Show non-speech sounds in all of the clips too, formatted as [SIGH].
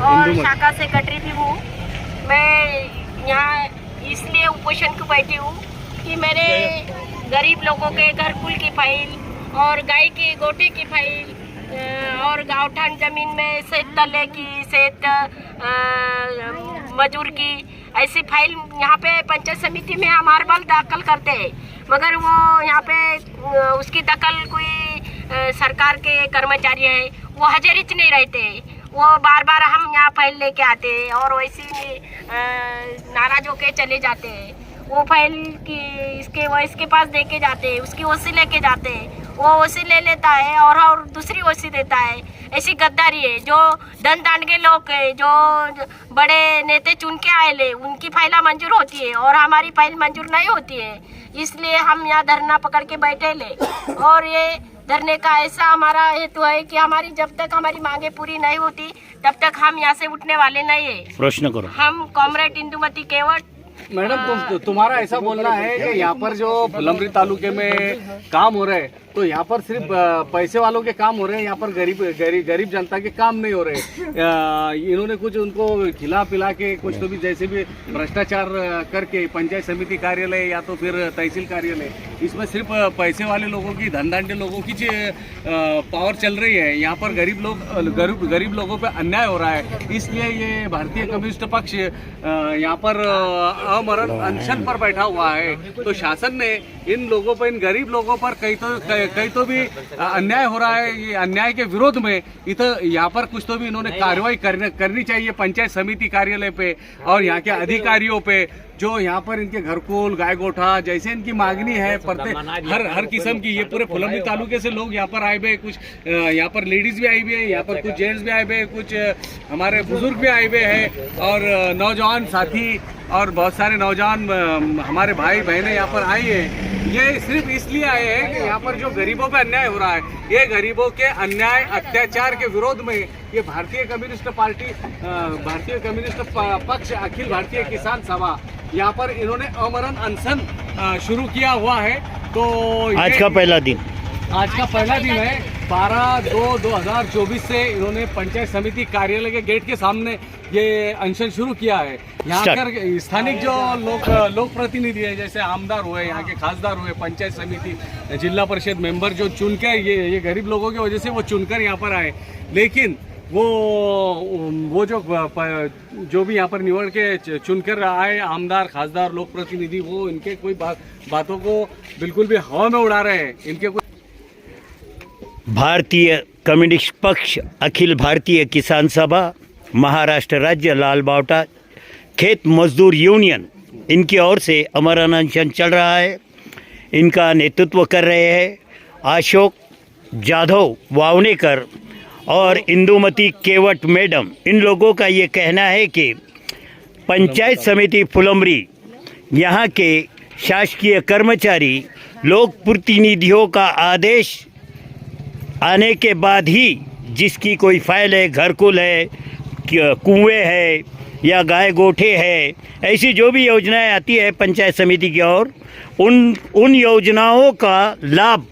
और। शाखा सेक्रेटरी भी हूँ। मैं यहाँ इसलिए उपोषण को बैठी हूँ कि मेरे गरीब लोगों के घर कुल की फ़ाइल और गाय की गोटे की फ़ाइल और गाँवठान ज़मीन में सेत तले की सेत मजूर की ऐसी फ़ाइल यहाँ पे पंचायत समिति में हम हर बार दाखिल करते हैं। मगर वो यहाँ पे उसकी दखल कोई सरकार के कर्मचारी है वो हजरिच नहीं रहते। वो बार बार हम यहाँ फ़ाइल लेके आते हैं और वैसे ही नाराज़ होके चले जाते हैं। वो फ़ाइल की, इसके, वो इसके पास दे के जाते हैं, उसकी ओसी लेके जाते हैं। वो ओसी ले लेता है और और दूसरी ओसी देता है। ऐसी गद्दारी है, जो धन दान के लोग है, जो बड़े नेता चुन के आए ले, उनकी फाइला मंजूर होती है और हमारी फ़ाइल मंजूर नहीं होती है। इसलिए हम यहाँ धरना पकड़ के बैठे ले। और ये धरने का ऐसा हमारा हेतु है कि हमारी जब तक हमारी मांगे पूरी नहीं होती तब तक हम यहाँ से उठने वाले नहीं है। प्रश्न करो। हम कॉमरेड इंदुमती केवट मैडम तुम तुम्हारा ऐसा बोलना है कि यहाँ पर जो फुलमरी तालुके में काम हो रहे हैं तो यहाँ पर सिर्फ़ पैसे वालों के काम हो रहे हैं यहाँ पर गरीब गरीब गरीब जनता के काम नहीं हो रहे इन्होंने कुछ उनको खिला पिला के कुछ तो भी जैसे भी भ्रष्टाचार करके पंचायत समिति कार्यालय या तो फिर तहसील कार्यालय इसमें सिर्फ़ पैसे वाले लोगों की धनदांडे लोगों की पावर चल रही है। यहाँ पर गरीब लोग गरीब गरीब लोगों पर अन्याय हो रहा है। इसलिए ये भारतीय कम्युनिस्ट पक्ष यहाँ पर अमरण अनशन पर बैठा हुआ है। तो शासन ने इन लोगों पर इन गरीब लोगों पर कहीं तो कई कई तो भी अन्याय हो रहा है। ये अन्याय के विरोध में इधर यहाँ पर कुछ तो भी इन्होंने कार्रवाई करने करनी चाहिए पंचायत समिति कार्यालय पे और यहाँ के अधिकारियों पे जो यहाँ पर इनके घरकुल गाय गोठा जैसे इनकी मांगनी है प्रत्येक हर हर किस्म की ये पूरे फुलंबी तालुके से लोग यहाँ पर आए हुए कुछ यहाँ पर लेडीज़ भी आई हुई है यहाँ पर कुछ जेंट्स भी आए हुए हैं, कुछ हमारे बुज़ुर्ग भी आए हुए हैं और नौजवान साथी और बहुत सारे नौजवान हमारे भाई बहनें यहाँ पर आई हैं। ये सिर्फ़ इसलिए आए हैं कि यहाँ पर जो गरीबों पे अन्याय हो रहा है ये गरीबों के अन्याय अत्याचार के विरोध में ये भारतीय कम्युनिस्ट पार्टी भारतीय कम्युनिस्ट पक्ष अखिल भारतीय किसान सभा यहाँ पर इन्होंने अमरण अनशन शुरू किया हुआ है। तो आज का पहला दिन। आज का पहला दिन है। बारह दो दो हज़ार चौबीस से इन्होंने पंचायत समिति कार्यालय के गेट के सामने ये अनशन शुरू किया है। यहाँ. कर स्थानिक जो लोग लोक प्रतिनिधि है जैसे आमदार हुए यहाँ के खासदार हुए पंचायत समिति जिला परिषद मेंबर जो चुनकर ये ये गरीब लोगों की वजह से वो चुनकर यहाँ पर आए। लेकिन वो वो जो जो भी यहाँ पर निवड़ के चुनकर आए आमदार खासदार लोक प्रतिनिधि वो इनके कोई बात बातों को बिल्कुल भी हवा में उड़ा रहे हैं। इनके कोई भारतीय कम्युनिस्ट पक्ष, अखिल भारतीय किसान सभा, महाराष्ट्र राज्य लाल बावटा, खेत मजदूर यूनियन, इनकी ओर से अमर अनशन चल रहा है। इनका नेतृत्व कर रहे हैं अशोक जाधव वावनेकर और इंदुमती केवट मैडम। इन लोगों का ये कहना है कि पंचायत समिति फुलमरी यहाँ के शासकीय कर्मचारी, लोक प्रतिनिधियों का आदेश आने के बाद ही जिसकी कोई फ़ाइल है, घरकुल है कुएँ है या गाय गोठे है, ऐसी जो भी योजनाएँ आती है पंचायत समिति की ओर, उन उन योजनाओं का लाभ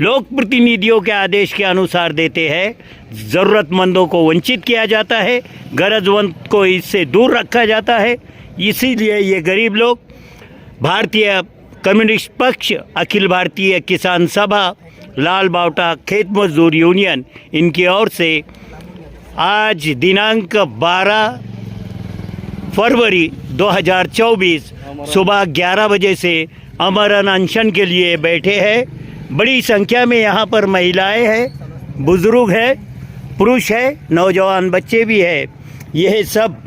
लोक प्रतिनिधियों के आदेश के अनुसार देते हैं। ज़रूरतमंदों को वंचित किया जाता है, गरजवंत को इससे दूर रखा जाता है। इसीलिए ये गरीब लोग, भारतीय कम्युनिस्ट पक्ष, अखिल भारतीय किसान सभा लाल बावटा खेत मजदूर यूनियन, इनकी ओर से आज दिनांक 12 फरवरी 2024 सुबह 11 बजे से अमरन अनशन के लिए बैठे हैं। बड़ी संख्या में यहाँ पर महिलाएँ हैं, बुज़ुर्ग है, पुरुष है, नौजवान बच्चे भी है। यह सब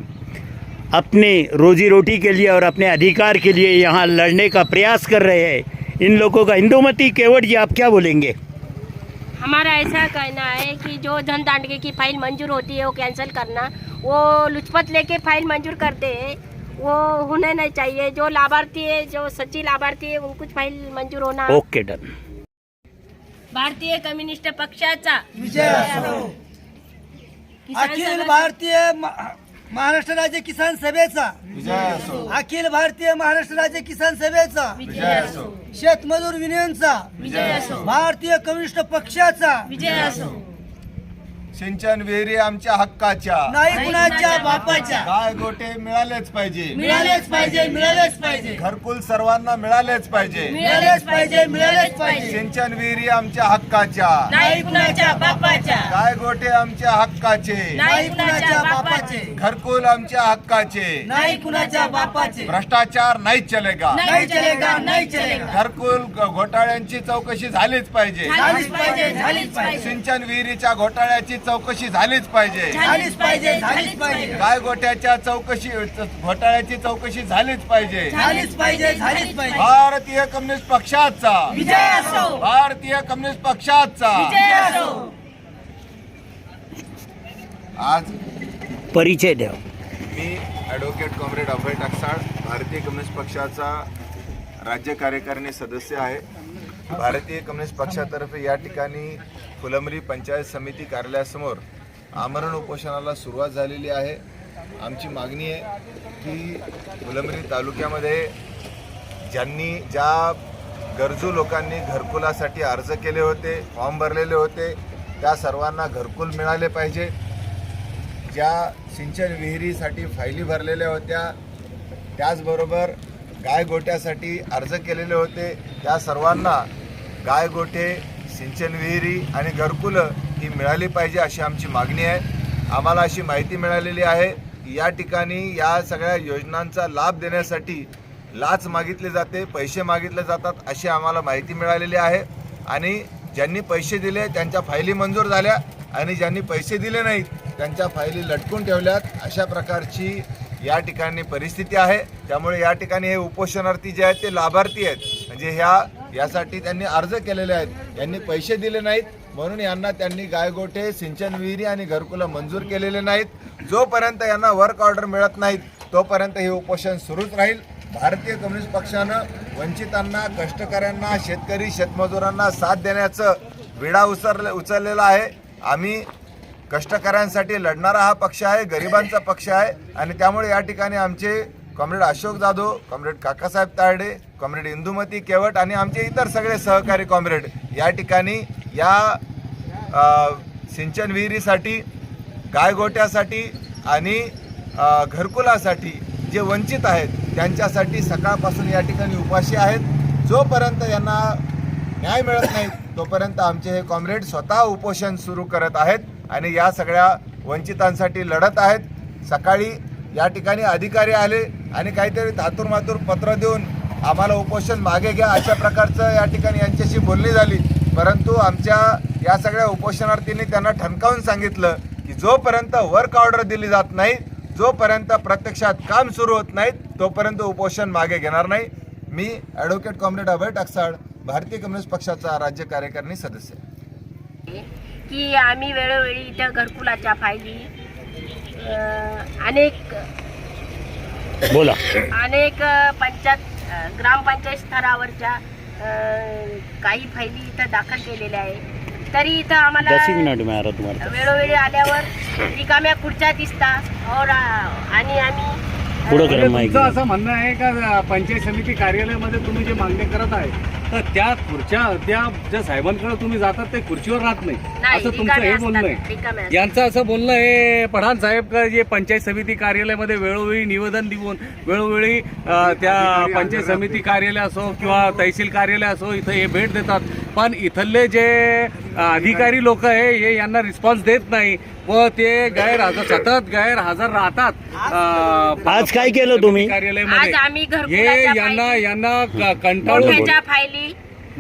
अपने रोजी रोटी के लिए और अपने अधिकार के लिए यहाँ लड़ने का प्रयास कर रहे हैं। इन लोगों का इंदुमती केवट जी आप क्या बोलेंगे? हमारा ऐसा कहना है कि जो धन दांडगे की फ़ाइल मंजूर होती है वो कैंसिल करना। वो लुचपत लेके फ़ाइल मंजूर करते हैं वो होने नहीं चाहिए। जो लाभार्थी है जो सच्ची लाभार्थी है उनको फ़ाइल मंजूर होना। Okay done. भारतीय कम्युनिस्ट पक्षाचा विजय अखिल भारतीय महाराष्ट्र राज्य किसान सभेचा. अखिल भारतीय महाराष्ट्र राज्य किसान सभेचा. विजय असो. शेतमजूर युनियनचा. विजय असो. भारतीय कम्युनिस्ट पक्षाचा. विजय असो. सिंचन विहिरी आमच्या हक्काच्या. नाही कुणाच्या बापाच्या. गाय गोटे मिळालेच पाहिजे. मिळालेच पाहिजे मिळालेच पाहिजे. घरकुल सर्वांना मिळालेच पाहिजे. मिळालेच पाहिजे मिळालेच पाहिजे. सिंचन विहिरी आमच्या हक्काच्या. नाही कुणाच्या बापाच्या. गाय गोटे आमच्या हक्काचे. नाही कुणाच्या बापाचे. घरकुल आमच्या हक्काचे. नाही कुणाच्या बापाचे. भ्रष्टाचार नाही चलेगा. नाही चलेगा नाही चलेगा. घरकुल घोटाळ्यांची चौकशी झालीच पाहिजे. झालीच पाहिजे झालीच पाहिजे. सिंचन विहिरीच्या घोटाळ्याची चौकशी झालीच पाहिजे. झालीच पाहिजे झालीच पाहिजे. गाय गोट्याच्या चौकशी घोटाळ्याची चौकशी झालीच पाहिजे. झालीच पाहिजे झालीच पाहिजे. भारतीय कम्युनिस्ट पक्षाचा. विजय असो. भारतीय कम्युनिस्ट पक्षाचा. विजय असो. आज परिचय द्या. मी ॲडव्होकेट कॉम्रेड अभय टाकसाळ भारतीय कम्युनिस्ट पक्षाचा राज्य कार्यकारिणी सदस्य आहे. भारतीय कम्युनिस्ट पक्षातर्फे या ठिकाणी फुलंब्री पंचायत समिती कार्यालयासमोर आमरण उपोषणाला सुरुवात झालेली आहे. आमची मागणी आहे की फुलंब्री तालुक्यामध्ये ज्यांनी ज्या गरजू लोकांनी घरकुलासाठी अर्ज केले होते फॉर्म भरलेले होते त्या सर्वांना घरकुल मिळाले पाहिजे. ज्या सिंचन विहिरीसाठी फायली भरलेल्या होत्या त्याचबरोबर गाय गोट्यासाठी अर्ज केलेले होते. त्या सर्वांना गायगोठे सिंचन विहिरी आणि घरकुलं ही मिळाली पाहिजे अशी आमची मागणी आहे. आम्हाला अशी माहिती मिळालेली आहे की या ठिकाणी या सगळ्या योजनांचा लाभ देण्यासाठी लाच मागितली जाते पैसे मागितले जातात अशी आम्हाला माहिती मिळालेली आहे. आणि ज्यांनी पैसे दिले त्यांच्या फायली मंजूर झाल्या. आणि ज्यांनी पैसे दिले नाहीत त्यांच्या फायली लटकून ठेवल्यात. अशा प्रकारची या ठिकाणी परिस्थिती आहे. त्यामुळे या ठिकाणी हे उपोषणार्थी जे आहेत ते लाभार्थी आहेत. म्हणजे ह्या यासाठी त्यांनी अर्ज केलेले आहेत. यांनी पैसे दिले नाहीत म्हणून यांना त्यांनी गायगोठे सिंचन विहिरी आणि घरकुलं मंजूर केलेले नाहीत. जोपर्यंत यांना वर्क ऑर्डर मिळत नाहीत तोपर्यंत हे उपोषण सुरूच राहील. भारतीय कम्युनिस्ट पक्षानं वंचितांना कष्टकऱ्यांना शेतकरी शेतमजुरांना साथ देण्याचं विडा उचल उचललेला आहे. आम्ही कष्टकऱ्यांसाठी लढणारा हा पक्ष आहे गरिबांचा पक्ष आहे आणि त्यामुळे या ठिकाणी आमचे comrade Ashok Jadhav comrade Kakasaheb Tarde comrade Indumati Kevat आणि आमचे इतर सगळे सहकारी कॉम्रेड या ठिकाणी या सिंचन विहिरीसाठी गायगोट्यासाठी आणि घरकुलासाठी जे वंचित आहेत त्यांच्यासाठी सकाळपासून या ठिकाणी उपाशी आहेत. जोपर्यंत यांना न्याय मिळत नाही तोपर्यंत आमचे हे कॉम्रेड स्वतः उपोषण सुरू करत आहेत आणि या सगळ्या वंचितांसाठी लढत आहेत. सकाळी या ठिकाणी अधिकारी आले आणि काहीतरी धातूर मातूर पत्र देऊन आम्हाला उपोषण मागे घ्या अशा प्रकारचं या ठिकाणी यांच्याशी बोलणी झाली. परंतु आमच्या या सगळ्या उपोषणार्थींनी त्यांना ठणकावून सांगितलं की जोपर्यंत वर्क ऑर्डर दिली जात नाही जोपर्यंत प्रत्यक्षात काम सुरू होत नाहीत तोपर्यंत उपोषण मागे घेणार नाही. मी ॲडव्होकेट कॉम्रेड अभय टाकसाळ भारतीय कम्युनिस्ट पक्षाचा राज्य कार्यकारिणी सदस्य. आहे. की आम्ही वेळोवेळी इथं घरकुलाच्या फायली अनेक बोला. अनेक पंचायत ग्रामपंचायत स्तरावरच्या काही फायली इथं दाखल केलेल्या आहे तरी इथं दस आम्हाला मिनट में आ रहा तुम्हारे वेळोवेळी आल्यावर रिकाम्या खुर्च्या दिसतात और आणि आम्ही पुढं म्हणजे असं म्हणणं आहे का पंचायत समिती कार्यालयामध्ये तुम्ही जे मागणी करत आहे तर [LAUGHS] त्या खुर्च्या त्या ज्या साहेबांकडे तुम्ही जातात ते खुर्चीवर राहत नाही. नाही, असं तुमचं हे बोलणं आहे. यांचं असं बोलणं आहे पठाण साहेब का जे पंचायत समिती कार्यालयामध्ये वेळोवेळी निवेदन देऊन वेळोवेळी त्या पंचायत समिती कार्यालय असो किंवा तहसील कार्यालय असो इथं हे भेट देतात. पण इथले जे अधिकारी लोक आहे हे यांना रिस्पॉन्स देत नाही. व ते गैरहजर सतत गैरहजर राहतात आज काय केलं तुम्ही? कार्यालयामध्ये. आज आम्ही हे यांना यांना क- कंटाळून फायली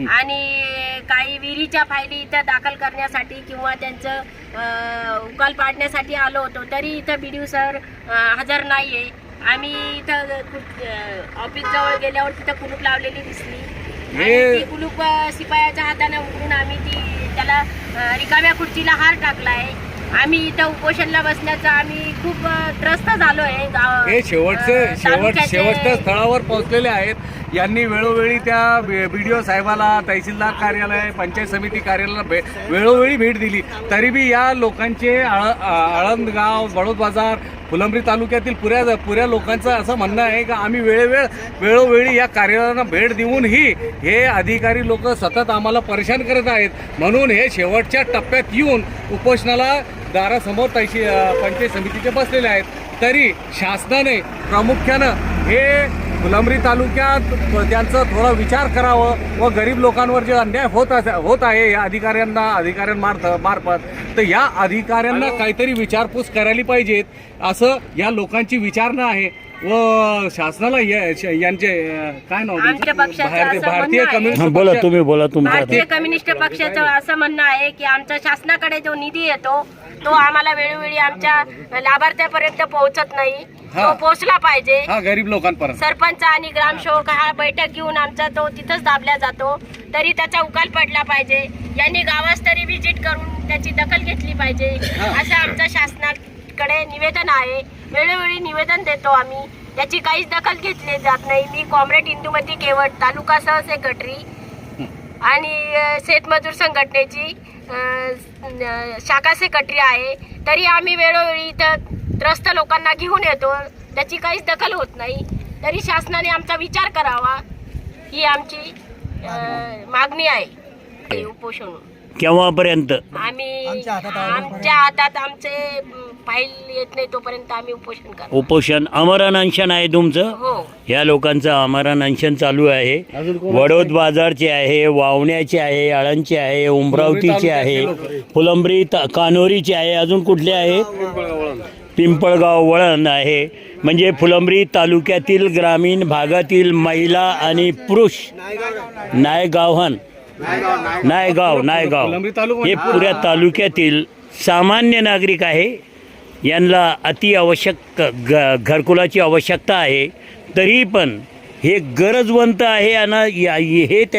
आणि काही विहिरीच्या फायली इथं दाखल करण्यासाठी किंवा त्यांचं अं, उकाल पाडण्यासाठी आलो होतो. तरी इथं बी डी सर अं, हजर नाही आहे आम्ही इथं ऑफिस जवळ गेल्यावर तिथं कुलूप लावलेली दिसली. हे- अं, शिपायाच्या हाताने उघडून आम्ही ती त्याला रिकाम्या खुर्चीला हार टाकला आहे आम्ही इथं उपोषणला बसण्याचा आम्ही खूप त्रस्त झालो आहे हे शेवटचे शेवट शेवटच्या स्थळावर पोहोचलेले आहेत. यांनी वेळोवेळी त्या बी डी ओ साहेबाला तहसीलदार कार्यालय पंचायत समिती कार्यालयाला भे वेळोवेळी भेट दिली. तरी बी या लोकांचे आळ आळंदगाव बडोद बाजार फुलंब्री तालुक्यातील पुऱ्या पुऱ्या लोकांचं असं म्हणणं आहे की आम्ही वेळोवेळ वेळोवेळी या कार्यालयांना भेट देऊनही हे अधिकारी लोक सतत आम्हाला परेशान करत आहेत. म्हणून हे शेवटच्या टप्प्यात येऊन उपोषणाला दारासमोर तैशी पंचायत समितीचे बसलेले आहेत. तरी शासनाने प्रामुख्यानं हे फुलंब्री तालुक्यात त्यांचं थोडा विचार करावं व गरीब लोकांवर जे अन्याय होत अस होत आहे या अधिकाऱ्यांना अधिकाऱ्यांमार्फ मार्फत तर या अधिकाऱ्यांना काहीतरी विचारपूस करायला पाहिजेत. असं या लोकांची विचारणा आहे. व शासनाला या- यांचे अं, काय नाव पक्षाचं भारतीय असं भारतीय म्हणणं आहे. कम्युनिस्ट हां बोला पक्ष- तुम्ही बोला तुमचं भारतीय कम्युनिस्ट पक्षाचं असं म्हणणं आहे की आमच्या शासनाकडे जो निधी येतो तो आम्हाला वेळोवेळी आमच्या लाभार्थ्यापर्यंत पोहोचत नाही. हा. तो पोहोचला पाहिजे. हा गरीब लोकांपर्यंत. सरपंच आणि ग्रामसेवक हा बैठक घेऊन आमचा तो तिथंच दाबला जातो. तरी त्याचा उकाल पडला पाहिजे. यांनी गावास्तरी व्हिजिट करून त्याची दखल घेतली पाहिजे. असं आमच्या शासनाकडे निवेदन आहे. वेळोवेळी निवेदन देतो आम्ही. त्याची काहीच दखल घेतली जात नाही. मी कॉम्रेड इंदुमती केवट तालुका सहसेक्रेटरी आणि शेतमजूर संघटनेची शाखा सेक्रेटरी आहे. तरी आम्ही वेळोवेळी इथं त्रस्त लोकांना घेऊन येतो. त्याची काहीच दखल होत नाही. तरी शासनाने आमचा विचार करावा. ही आमची मागणी आहे. उपोषण. केव्हापर्यंत? आम्ही आमच्या हातात आहे. आमच्या हातात आमचे फाईल येत नाही तोपर्यंत आम्ही उपोषण करतो उपोषण अमरण अनशन आहे तुमचं? हो. या लोकांचं अमरण अनशन चालू आहे? वडोद बाजारचे आहे वावण्याचे आहे आळंदचे आहे उमरावतीचे आहे फुलंब्री ता- कानोरीचे आहे अजून कुठले आहे? पिंपळगाव वळण आहे. म्हणजे फुलंब्री तालुक्यातील ग्रामीण भागातील महिला आणि पुरुष. नायगावहन. नायगाव नायगाव. हे पुऱ्या तालुक्यातील सामान्य नागरिक आहे. यांना अति आवश्यक ग घरकुलाची आवश्यकता आहे. तरी पण हे गरजवंत आहे आणि या- हे त्या